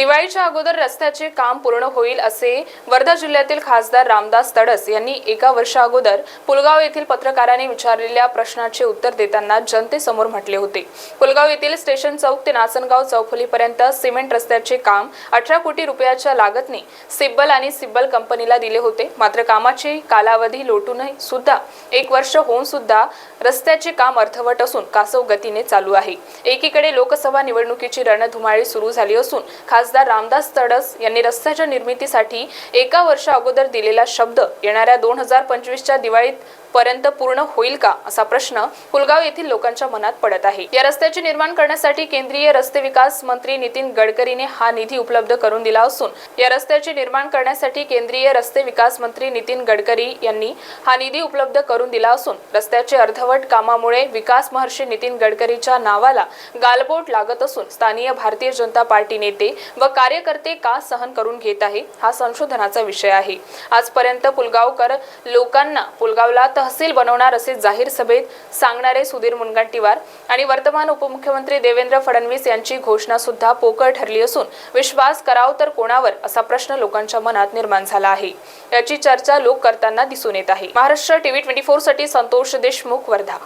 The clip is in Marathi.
दिवाळीच्या अगोदर रस्त्याचे काम पूर्ण होईल असे वर्धा जिल्ह्यातील खासदार रामदास तडस यांनी एका वर्षा अगोदर पुलगाव येथील पत्रकारांनी विचारलेल्या प्रश्नाचे उत्तर देताना जनतेसमोर म्हटले होते. पुलगाव येथील स्टेशन चौक ते नासनगाव चौफुलीपर्यंत सिमेंट रस्त्याचे काम अठरा कोटी रुपयाच्या लागतने सिब्बल आणि सिब्बल कंपनीला दिले होते. मात्र कामाची कालावधी लोटूनही सुद्धा एक वर्ष होऊन सुद्धा रस्त्याचे काम अर्थवट असून कासव गतीने चालू आहे. एकीकडे लोकसभा निवडणुकीची रणधुमाळी सुरू झाली असून खास खासदार रामदास तडस यांनी रस्त्याच्या निर्मितीसाठी एका वर्षा अगोदर दिलेला शब्द येणाऱ्या दोन हजार पंचवीसच्या दिवाळीत पर्यंत पूर्ण होईल का असा प्रश्न पुलगाव येथील लोकांच्या मनात पडत आहे. या रस्त्याचे निर्माण करण्यासाठी केंद्रीय रस्ते विकास मंत्री नितीन गडकरीने हा निधी उपलब्ध करून दिला असून या रस्त्याचे निर्माण करण्यासाठी केंद्रीय रस्ते विकास मंत्री नितीन गडकरी यांनी हा निधी उपलब्ध करून दिला असून रस्त्याचे अर्धवट कामामुळे विकास महर्षी नितीन गडकरीच्या नावाला गालबोट लागत असून स्थानीय भारतीय जनता पार्टी नेते व कार्यकर्ते का सहन करून घेत आहे हा संशोधनाचा विषय आहे. आजपर्यंत पुलगावकर लोकांना पुलगावला तहसील बनवणार असे जाहीर सभेत सांगणारे सुधीर मुनगंटीवार आणि वर्तमान उपमुख्यमंत्री देवेंद्र फडणवीस यांची घोषणा सुद्धा पोकळ ठरली असून विश्वास कराव तर कोणावर असा प्रश्न लोकांच्या मनात निर्माण झाला आहे. याची चर्चा लोक करताना दिसून येत आहे. महाराष्ट्र टीव्ही ट्वेंटी फोरसाठी संतोष देशमुख वर्धा.